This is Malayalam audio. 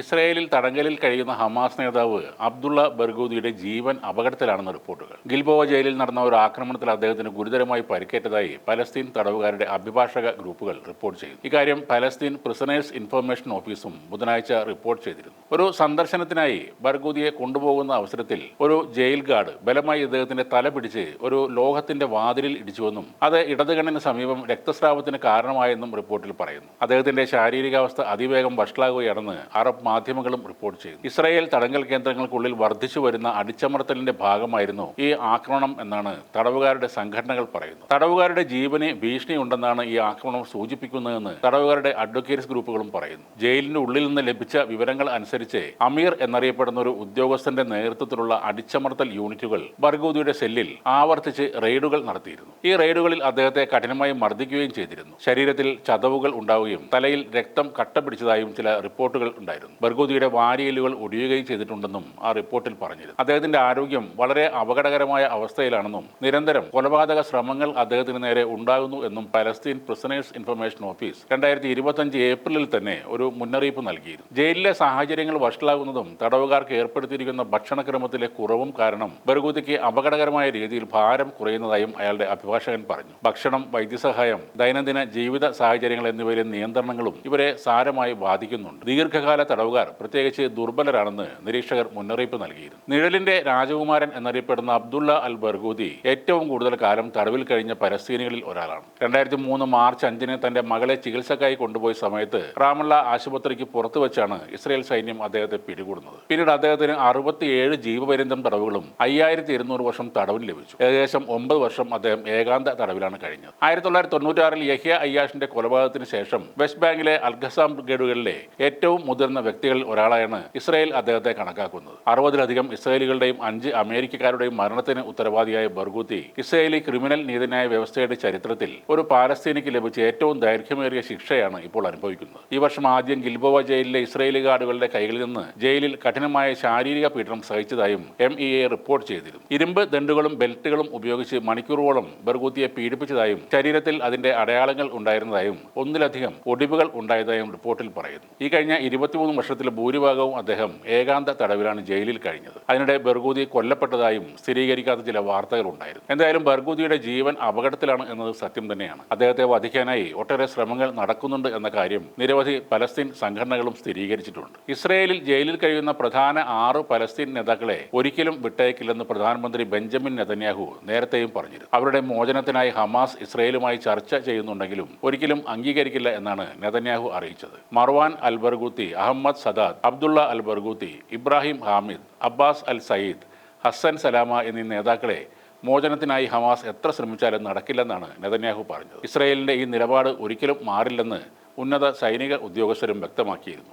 ഇസ്രായേലിൽ തടങ്കലിൽ കഴിയുന്ന ഹമാസ് നേതാവ് അബ്ദുള്ള ബർഗൂദിയുടെ ജീവൻ അപകടത്തിലാണെന്ന് റിപ്പോർട്ടുകൾ. ഗിൽബോവ ജയിലിൽ നടന്ന ഒരു ആക്രമണത്തിൽ അദ്ദേഹത്തിന് ഗുരുതരമായി പരിക്കേറ്റതായി പലസ്തീൻ തടവുകാരുടെ അഭിഭാഷക ഗ്രൂപ്പുകൾ റിപ്പോർട്ട് ചെയ്തു ഇക്കാര്യം പലസ്തീൻ പ്രിസണേഴ്സ് ഇൻഫർമേഷൻ ഓഫീസും ബുധനാഴ്ച റിപ്പോർട്ട് ചെയ്തിരുന്നു. ഒരു സന്ദർശനത്തിനായി ബർഗൂദിയെ കൊണ്ടുപോകുന്ന അവസരത്തിൽ ഒരു ജയിൽ ഗാർഡ് ബലമായി ഇദ്ദേഹത്തിന്റെ തല പിടിച്ച് ഒരു ലോഹത്തിന്റെ വാതിലിൽ ഇടിച്ചുവെന്നും അത് ഇടതുകണ്ണിന് സമീപം രക്തസ്രാവത്തിന് കാരണമായെന്നും റിപ്പോർട്ടിൽ പറയുന്നു. അദ്ദേഹത്തിന്റെ ശാരീരികാവസ്ഥ അതിവേഗം വഷളാകുകയാണെന്ന് അറബ് മാധ്യമങ്ങളും റിപ്പോർട്ട് ചെയ്തു. ഇസ്രായേൽ തടങ്കൽ കേന്ദ്രങ്ങൾക്കുള്ളിൽ വർദ്ധിച്ചു വരുന്ന അടിച്ചമർത്തലിന്റെ ഭാഗമായിരുന്നു ഈ ആക്രമണം എന്നാണ് തടവുകാരുടെ സംഘടനകൾ പറയുന്നത്. തടവുകാരുടെ ജീവന് ഭീഷണിയുണ്ടെന്നാണ് ഈ ആക്രമണം സൂചിപ്പിക്കുന്നതെന്ന് തടവുകാരുടെ അഡ്വക്കേറ്റ്സ് ഗ്രൂപ്പുകളും പറയുന്നു. ജയിലിന്റെ ഉള്ളിൽ നിന്ന് ലഭിച്ച വിവരങ്ങൾ അനുസരിച്ച് അമീർ എന്നറിയപ്പെടുന്ന ഒരു ഉദ്യോഗസ്ഥന്റെ നേതൃത്വത്തിലുള്ള അടിച്ചമർത്തൽ യൂണിറ്റുകൾ ബർഗൂദിയുടെ സെല്ലിൽ ആവർത്തിച്ച് റെയ്ഡുകൾ നടത്തിയിരുന്നു. ഈ റെയ്ഡുകളിൽ അദ്ദേഹത്തെ കഠിനമായി മർദ്ദിക്കുകയും ചെയ്തിരുന്നു. ശരീരത്തിൽ ചതവുകൾ ഉണ്ടാവുകയും തലയിൽ രക്തം കട്ട പിടിച്ചതായും ചില റിപ്പോർട്ടുകൾ ഉണ്ടായിരുന്നു. ബർഗൂദിയുടെ വാരിയലുകൾ ഒടിയുകയും ചെയ്തിട്ടുണ്ടെന്നും ആ റിപ്പോർട്ടിൽ പറഞ്ഞിരുന്നു. അദ്ദേഹത്തിന്റെ ആരോഗ്യം വളരെ അപകടകരമായ അവസ്ഥയിലാണെന്നും നിരന്തരം കൊലപാതക ശ്രമങ്ങൾ അദ്ദേഹത്തിന് നേരെ ഉണ്ടാകുന്നു എന്നും പലസ്തീൻ പ്രിസണേഴ്സ് ഇൻഫർമേഷൻ ഓഫീസ് രണ്ടായിരത്തി ഇരുപത്തഞ്ച് ഏപ്രിലിൽ തന്നെ ഒരു മുന്നറിയിപ്പ് നൽകിയിരുന്നു. ജയിലിലെ സാഹചര്യങ്ങൾ വഷളാകുന്നതും തടവുകാർക്ക് ഏർപ്പെടുത്തിയിരിക്കുന്ന ഭക്ഷണക്രമത്തിലെ കുറവും കാരണം ബർഗോദിക്ക് അപകടകരമായ രീതിയിൽ ഭാരം കുറയുന്നതായും അയാളുടെ അഭിഭാഷകൻ പറഞ്ഞു. ഭക്ഷണം വൈദ്യസഹായം ദൈനംദിന ജീവിത സാഹചര്യങ്ങൾ എന്നിവയിലെ നിയന്ത്രണങ്ങളും ഇവരെ സാരമായി ബാധിക്കുന്നുണ്ട്. ദീർഘകാല തടവുകാർ പ്രത്യേകിച്ച് ദുർബലരാണെന്ന് നിരീക്ഷകർ മുന്നറിയിപ്പ് നൽകിയിരുന്നു. നിഴലിന്റെ രാജകുമാരൻ എന്നറിയപ്പെടുന്ന അബ്ദുള്ള അൽ ബർഗൂദി ഏറ്റവും കൂടുതൽ കാലം തടവിൽ കഴിഞ്ഞ പലസ്തീനികളിൽ ഒരാളാണ്. രണ്ടായിരത്തി മൂന്ന് മാർച്ച് അഞ്ചിന് തന്റെ മകളെ ചികിത്സക്കായി കൊണ്ടുപോയ സമയത്ത് റാമുള്ള ആശുപത്രിക്ക് പുറത്തു വെച്ചാണ് ഇസ്രായേൽ സൈന്യം അദ്ദേഹത്തെ പിടികൂടുന്നത്. പിന്നീട് അദ്ദേഹത്തിന് അറുപത്തിയേഴ് ജീവപര്യന്തം തടവുകളും അയ്യായിരത്തി ഇരുന്നൂറ് വർഷം തടവിന് ലഭിച്ചു. ഏകദേശം ഒമ്പത് വർഷം അദ്ദേഹം ഏകാന്ത തടവിലാണ് കഴിഞ്ഞത്. ആയിരത്തി തൊള്ളായിരത്തി തൊണ്ണൂറ്റാറിൽ യഹ്യ അയ്യാഷിന്റെ കൊലപാതകത്തിന് ശേഷം വെസ്റ്റ് ബാങ്കിലെ അൽഖസാം ബ്രിഗേഡുകളിലെ ഏറ്റവും മുതിർന്ന വ്യക്തികളിൽ ഒരാളായാണ് ഇസ്രായേൽ അദ്ദേഹത്തെ കണക്കാക്കുന്നത്. അറുപതിലധികം ഇസ്രായേലികളുടെയും അഞ്ച് അമേരിക്കക്കാരുടെയും മരണത്തിന് ഉത്തരവാദിയായ ബർഗൂത്തി ഇസ്രായേലി ക്രിമിനൽ നീതിന്യായ വ്യവസ്ഥയുടെ ചരിത്രത്തിൽ ഒരു പാലസ്തീനിക്ക് ലഭിച്ച ഏറ്റവും ദൈർഘ്യമേറിയ ശിക്ഷയാണ് ഇപ്പോൾ അനുഭവിക്കുന്നത്. ഈ വർഷം ആദ്യം ഗിൽബോവ ജയിലിലെ ഇസ്രായേലി ഗാർഡുകളുടെ കൈകളിൽ നിന്ന് ജയിലിൽ കഠിനമായ ശാരീരിക പീഡനം സഹിച്ചതായും എം ഇ എ റിപ്പോർട്ട് ചെയ്തിരുന്നു. ഇരുമ്പ് ദണ്ടുകളും ബെൽറ്റുകളും ഉപയോഗിച്ച് മണിക്കൂറുകളോളം ബർഗൂത്തിയെ പീഡിപ്പിച്ചതായും ശരീരത്തിൽ അതിന്റെ അടയാളങ്ങൾ ഉണ്ടായിരുന്നതായും ഒന്നിലധികം ഒടിവുകൾ ഉണ്ടായതായും റിപ്പോർട്ടിൽ പറയുന്നു. ഈ കഴിഞ്ഞ ഇരുപത്തിമൂന്ന് വർഷത്തിൽ ഭൂരിഭാഗവും അദ്ദേഹം ഏകാന്ത തടവിലാണ് ജയിലിൽ കഴിഞ്ഞത്. അതിനിടെ ബർഗൂതി കൊല്ലപ്പെട്ടതായും സ്ഥിരീകരിക്കാത്ത ചില വാർത്തകൾ ഉണ്ടായിരുന്നു. എന്തായാലും ബർഗൂതിയുടെ ജീവൻ അപകടത്തിലാണ് എന്നത് സത്യം തന്നെയാണ്. അദ്ദേഹത്തെ വധിക്കാനായി ഒട്ടേറെ ശ്രമങ്ങൾ നടക്കുന്നുണ്ട് എന്ന കാര്യം നിരവധി പലസ്തീൻ സംഘടനകളും സ്ഥിരീകരിച്ചിട്ടുണ്ട്. ഇസ്രയേലിൽ ജയിലിൽ കഴിയുന്ന പ്രധാന ആറ് പലസ്തീൻ നേതാക്കളെ ഒരിക്കലും വിട്ടയക്കില്ലെന്ന് പ്രധാനമന്ത്രി ബെഞ്ചമിൻ നെതന്യാഹു നേരത്തെയും പറഞ്ഞിരുന്നു. അവരുടെ മോചനത്തിനായി ഹമാസ് ഇസ്രയേലുമായി ചർച്ച ചെയ്യുന്നുണ്ടെങ്കിലും ഒരിക്കലും അംഗീകരിക്കില്ല എന്നാണ് നെതന്യാഹു അറിയിച്ചത്. Marwan al Barghouti Ahmad Saadat Abdullah al Barghouti Ibrahim Hamed Abbas al Sayed Hassan Salameh എന്നീ നേതാക്കളെ മോചനത്തിനായി ഹമാസ് എത്ര ശ്രമിച്ചാലും നടക്കില്ലെന്നാണ് നെതന്യാഹു പറഞ്ഞത്. ഇസ്രയേലിന്റെ ഈ നിലപാട് ഒരിക്കലും മാറില്ലെന്ന് ഉന്നത സൈനിക ഉദ്യോഗസ്ഥരും വ്യക്തമാക്കിയിരുന്നു.